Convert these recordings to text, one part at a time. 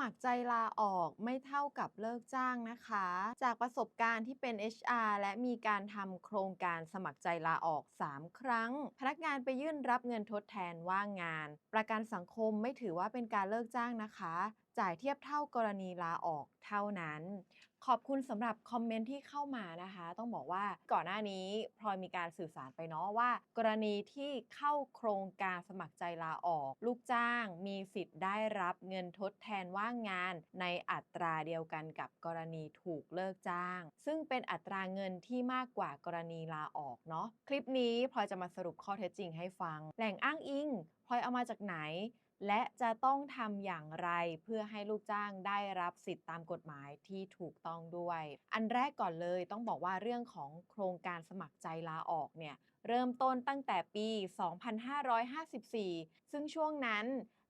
มัครใจลาออกไม่เท่ากับเลิกจ้างนะคะ จากประสบการณ์ที่เป็น HR และมีการทำโครงการสมัครใจลาออก 3 ครั้ง พนักงานไปยื่นรับเงินทดแทนว่างงาน ประกันสังคมไม่ถือว่าเป็นการเลิกจ้างนะคะ จ่ายเทียบเท่ากรณีลาออกเท่านั้น ขอบคุณสำหรับคอมเมนต์ที่เข้ามานะคะ ต้องบอกว่าก่อนหน้านี้พลอยมีการสื่อสารไปเนาะว่า กรณีที่เข้าโครงการสมัครใจลาออก ลูกจ้างมีสิทธิ์ได้รับเงินทดแทนว่างงาน ในอัตราเดียวกันกับกรณีถูกเลิกจ้าง ซึ่งเป็นอัตราเงินที่มากกว่ากรณีลาออกเนาะคลิปนี้พลอยจะมาสรุปข้อเท็จจริงให้ฟัง แหล่งอ้างอิงพลอยเอามาจากไหน และจะต้องทำอย่างไรเพื่อให้ลูกจ้างได้รับสิทธิ์ตามกฎหมายที่ถูกต้องด้วย อันแรกก่อนเลยต้องบอกว่าเรื่องของโครงการสมัครใจลาออกเนี่ยเริ่มต้นตั้งแต่ปี 2554 ซึ่งช่วงนั้น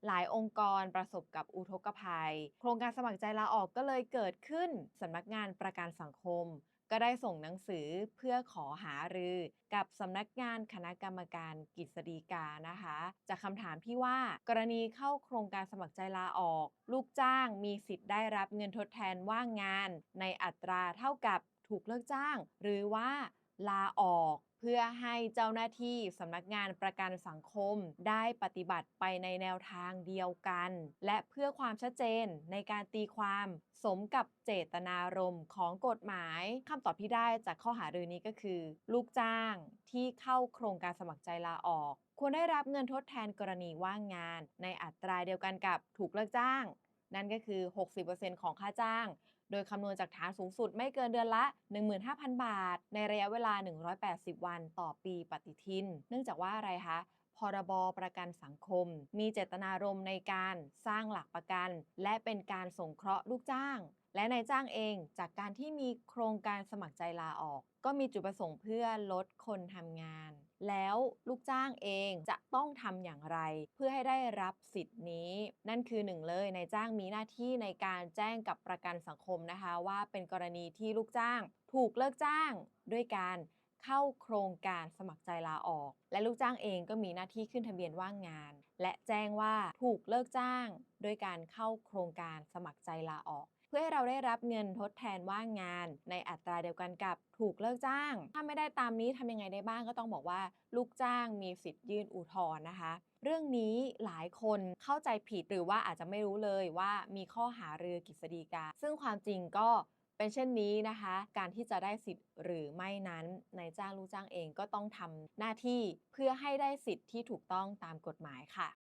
หลายองค์กรประสบกับอุทกภัย โครงการสมัครใจลาออกก็เลยเกิดขึ้นสำนักงานประกันสังคม ก็ได้ส่งหนังสือเพื่อขอหารือกับสำนักงานคณะกรรมการกฤษฎีกานะคะ จากคำถามที่ว่ากรณีเข้าโครงการสมัครใจลาออก ลูกจ้างมีสิทธิ์ได้รับเงินทดแทนว่างงาน ในอัตราเท่ากับถูกเลิกจ้าง หรือว่าลาออก พื่อให้เจ้าหน้าที่สำนักงานประกันสังคมได้ปฏิบัติไปในแนวทางเดียวกัน และเพื่อความชัดเจนในการตีความสมกับเจตนารมณ์ของกฎหมายคำตอบที่ได้จากข้อหารือนี้ก็คือ ลูกจ้างที่เข้าโครงการสมัครใจลาออก ควรได้รับเงินทดแทนกรณีว่างงาน ในอัตราเดียวกันกับถูกเลิกจ้าง นั่นก็คือ 60%ของค่าจ้าง โดยคำนวณจากฐานสูงสุดไม่เกินเดือนละ 15,000 บาท ในระยะเวลา 180 วันต่อปีปฏิทิน เนื่องจากว่าอะไรคะพรบประกันสังคม มีเจตนารมณ์ในการสร้างหลักประกัน และเป็นการสงเคราะห์ลูกจ้าง และนายจ้างเองจากการที่มีโครงการสมัครใจลาออก ก็มีจุดประสงค์เพื่อลดคนทำงาน แล้วลูกจ้างเองจะต้องทำอย่างไร เพื่อให้ได้รับสิทธินี้ นั่นคือหนึ่งเลยนายจ้างมีหน้าที่ในการแจ้งกับประกันสังคมนะคะ ว่าเป็นกรณีที่ลูกจ้าง ถูกเลิกจ้างด้วยการ เข้าโครงการสมัครใจลาออก และลูกจ้างเองก็มีหน้าที่ขึ้นทะเบียนว่างงาน และแจ้งว่าถูกเลิกจ้างด้วยการเข้าโครงการสมัครใจลาออกเพื่อให้เราได้รับเงินทดแทนว่างงาน ในอัตราเดียวกันกับถูกเลิกจ้าง ถ้าไม่ได้ตามนี้ทำยังไงได้บ้างก็ต้องบอกว่า ลูกจ้างมีสิทธิ์ยื่นอุทธรณ์นะคะ เรื่องนี้หลายคนเข้าใจผิดหรือว่าอาจจะไม่รู้เลยว่ามีข้อหาเรือกฤษฎีกา ซึ่งความจริงก็ เป็นเช่นนี้นะคะ การที่จะได้สิทธิ์หรือไม่นั้นนายจ้างลูกจ้างเองก็ต้องทำหน้าที่เพื่อให้ได้สิทธิ์ที่ถูกต้องตามกฎหมายค่ะ